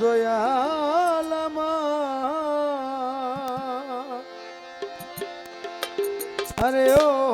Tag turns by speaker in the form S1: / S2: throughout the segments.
S1: দয়াল আমার। আরে ও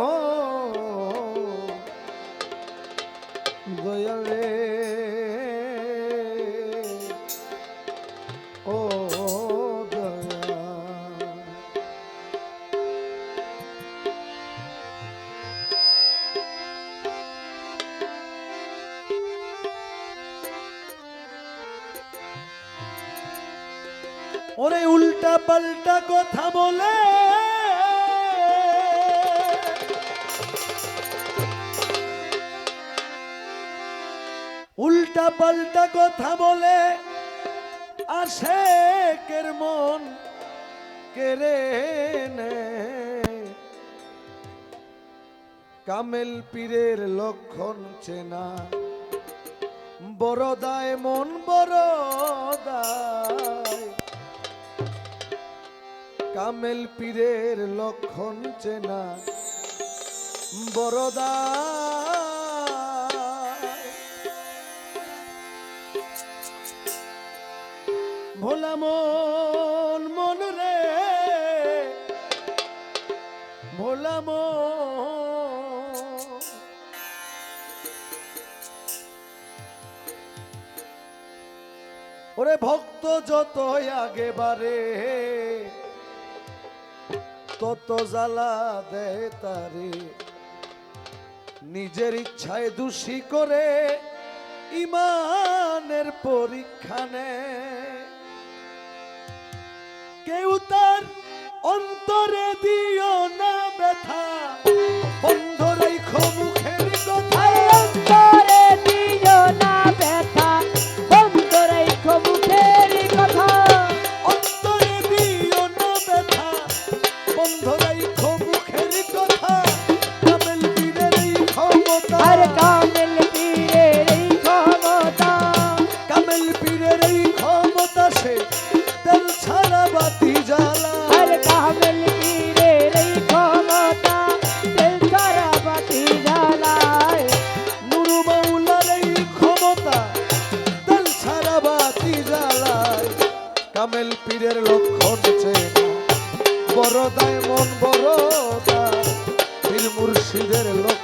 S1: পাল্টা কথা বলে। উল্টা পাল্টা কথা বলে। আশেকের মন কেড়ে নেয়। কামেল পীরের লক্ষণ চেনা। বড়দায় মন বড়দায় কামেল পীরের লক্ষণ চেনা। বড়দায় ভোলা মন রে। ভোলা মন। ওরে ভক্ত যত আগে বারে। তত জ্বালা দেয় তারে। নিজের ইচ্ছায় দোষী করে ইমানের পরীক্ষা নেয়। কেউ তার অন্তরে দিও না কামেল পীরের লক্ষণ চেনা বড়দায় মন
S2: বড় দায় পীর মুর্শিদের লক্ষণ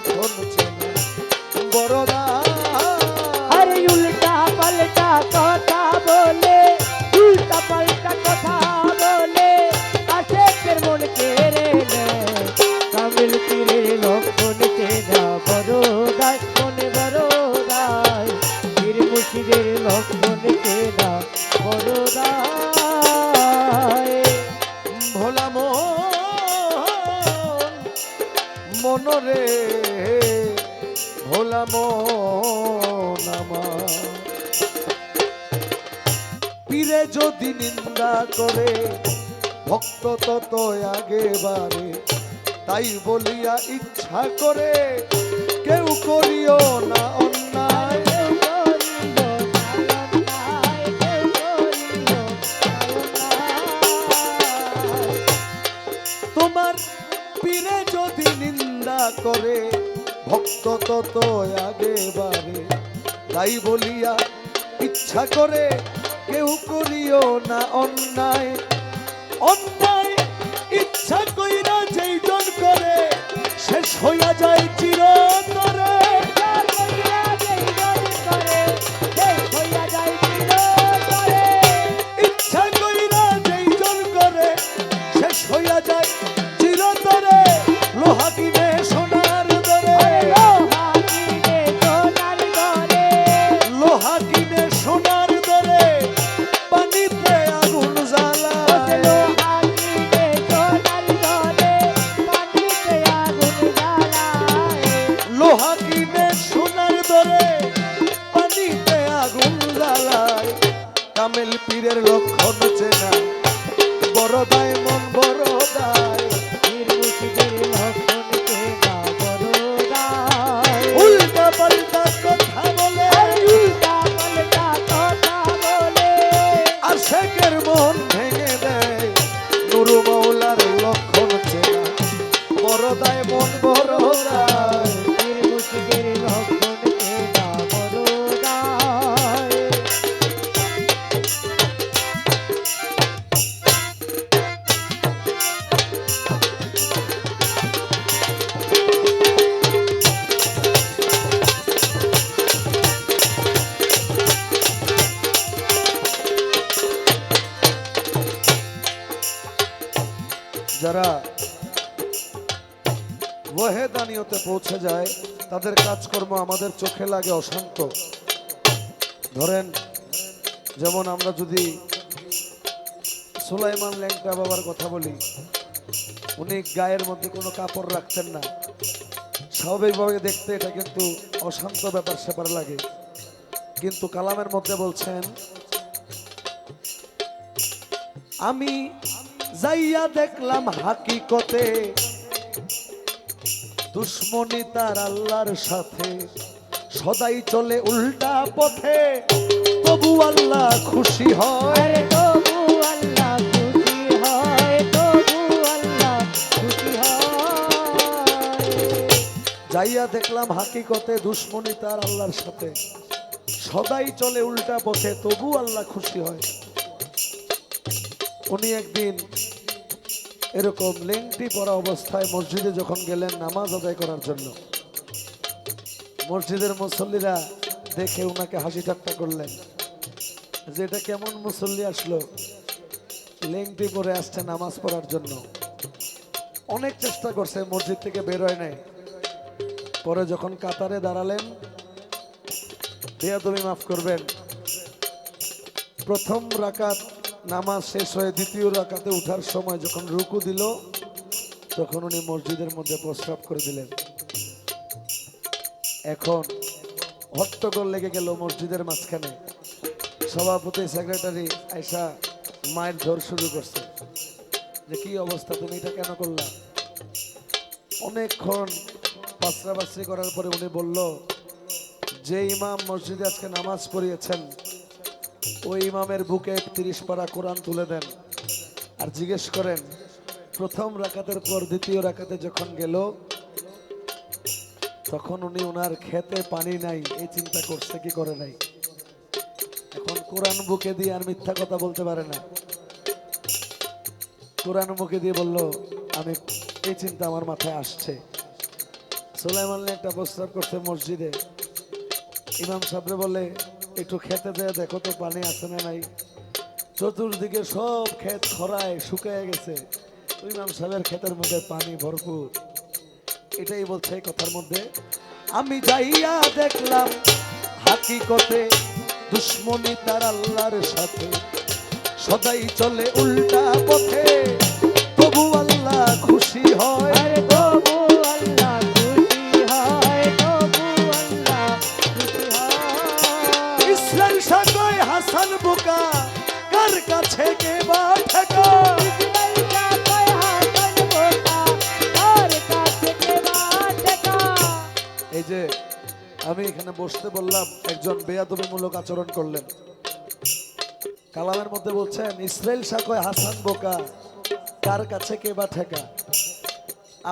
S1: মনরে ভোলা মন পীরে যদি নিন্দা করে, ভক্ত তত আগে বারে তাই বলিয়া ইচ্ছা করে, কেউ করিও না তাই বলিয়া ইচ্ছা করে কেউ করিও না অন্যায়। অন্যায় ইচ্ছা কইরা যেই জন করে শেষ হইয়া যায় চিরতরে। ইচ্ছা কইরা যেই জন করে শেষ হইয়া যায় যারা ওহেদানিয়তে পৌঁছে যায়। তাদের কাজকর্ম আমাদের চোখে লাগে অশান্ত ধরেন, যেমন আমরা যদি সুলাইমান ল্যাংটা বাবার কথা বলি, উনি গায়ের মধ্যে কোনো কাপড় রাখতেন না। স্বাভাবিকভাবে দেখতে এটা কিন্তু অশান্ত ব্যাপার, সেপার লাগে। কিন্তু কালামের মধ্যে বলছেন, আমি যাইয়া দেখলাম হাকিকতে দুশ্মনী তার আল্লাহর সাথে। সদাই চলে উল্টা পথে। তবু আল্লাহ খুশি হয়।
S2: তবু আল্লাহ খুশি হয় তবু আল্লাহ খুশি হয়।
S1: যাইয়া দেখলাম হাকিকতে দুশ্মনী তার আল্লাহর সাথে। সদাই চলে উল্টা পথে তবু আল্লাহ খুশি হয়। উনি একদিন এরকম লেংটি পরা অবস্থায় মসজিদে যখন গেলেন নামাজ আদায় করার জন্য, মসজিদের মুসল্লিরা দেখে ওনাকে হাসি ঠাট্টা করলেন। যে এটা কেমন মুসল্লি আসলো, লেংটি পরে আসছে নামাজ পড়ার জন্য। অনেক চেষ্টা করছে, মসজিদ থেকে বের হয় নাই। পরে যখন কাতারে দাঁড়ালেন দিয়া তুমি মাফ করবেন। প্রথম রাকাত নামাজ শেষ হয়ে দ্বিতীয় রাকাতে উঠার সময় যখন রুকু দিল, তখন উনি মসজিদের মধ্যে প্রস্রাব করে দিলেন। এখন হট্টগোল লেগে গেল মসজিদের মাঝখানে। সভাপতি, সেক্রেটারি আয়সা মায়ের ধর শুরু করছে। যে কি অবস্থা, তুমি এটা কেন করলা? অনেকক্ষণ পাসরাবাসরি করার পরে উনি বলল, যে ইমাম মসজিদে আজকে নামাজ পড়িয়েছেন ওই ইমামের বুকে তিরিশ পারা কোরআন তুলে দেন আর জিজ্ঞেস করেন, প্রথম রাকাতের পর দ্বিতীয় রাকাতে যখন গেল, তখন উনি ওনার খেতে পানি নাই, এই চিন্তা করছে, কি করে নাই? এখন কোরআন বুকে দিয়ে আর মিথ্যা কথা বলতে পারে না। কোরআন মুখে দিয়ে বলল, আমি, এই চিন্তা আমার মাথায় আসছে। সুলাইমান একটা প্রস্তাব করছে মসজিদে। ইমাম সাহেবরে বলে একটু খেতে দেয় দেখো তো পানি আছে না নাই। চতুর্দিকে সব ক্ষেত খরায় শুকায় গেছে। তো ইমাম সাহেবের ক্ষেতের মধ্যে পানি ভরপুর। এটাই বলছে কথার মধ্যে। আমি যাইয়া দেখলাম হাকিকতে দুশ্মনী তার আল্লাহর সাথে। সদাই চলে উল্টা পথে। তবু আল্লাহ খুশি হয়। হাসান বোকা, কার কাছে কে বা এই যে, আমি এখানে বসতে বললাম, একজন বেয়াদবিমূলক আচরণ করলেন। কালামের মধ্যে বলছেন ইসরায়েল সাকয় হাসান বোকা, কার কাছে কে বা ঠেকা?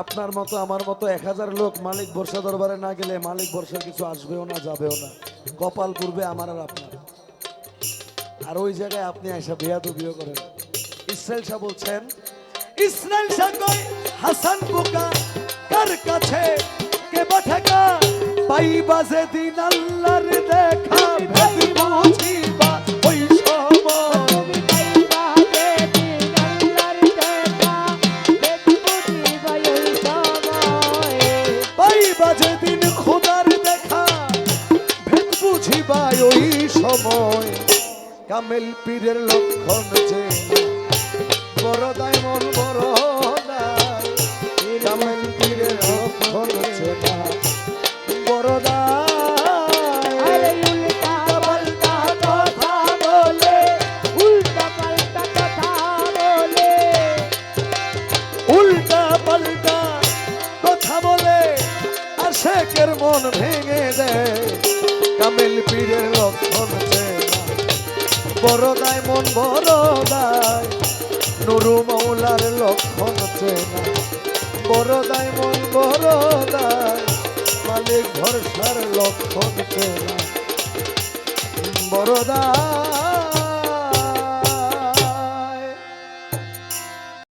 S1: আপনার মতো, আমার মতো এক হাজার লোক মালিক বর্ষা দরবারে না গেলে মালিক বর্ষার কিছু আসবেও না, যাবেও না। কপাল পূর্বে আমার আর আপনার আর ওই জায়গায় আপনি এসে বেয়াদবিও করেন। ইসরায়েল শাহ বলছেন ইসরায়েল শাহ কয় হাসান বোকা, কার কাছে কে বা ঠেকা পাইবা যেদিন আল্লাহর দেখা, ভেদ বুঝিবা সময়। কামেল পীরের লক্ষণ যে। বড় দায় মন বড় দায় মন বড় দায়। নুরু মৌলার লক্ষণ চেনা। বড় দায়, মন বড় দায়। মালিক ভরসার লক্ষণ চেনা। বড় দায়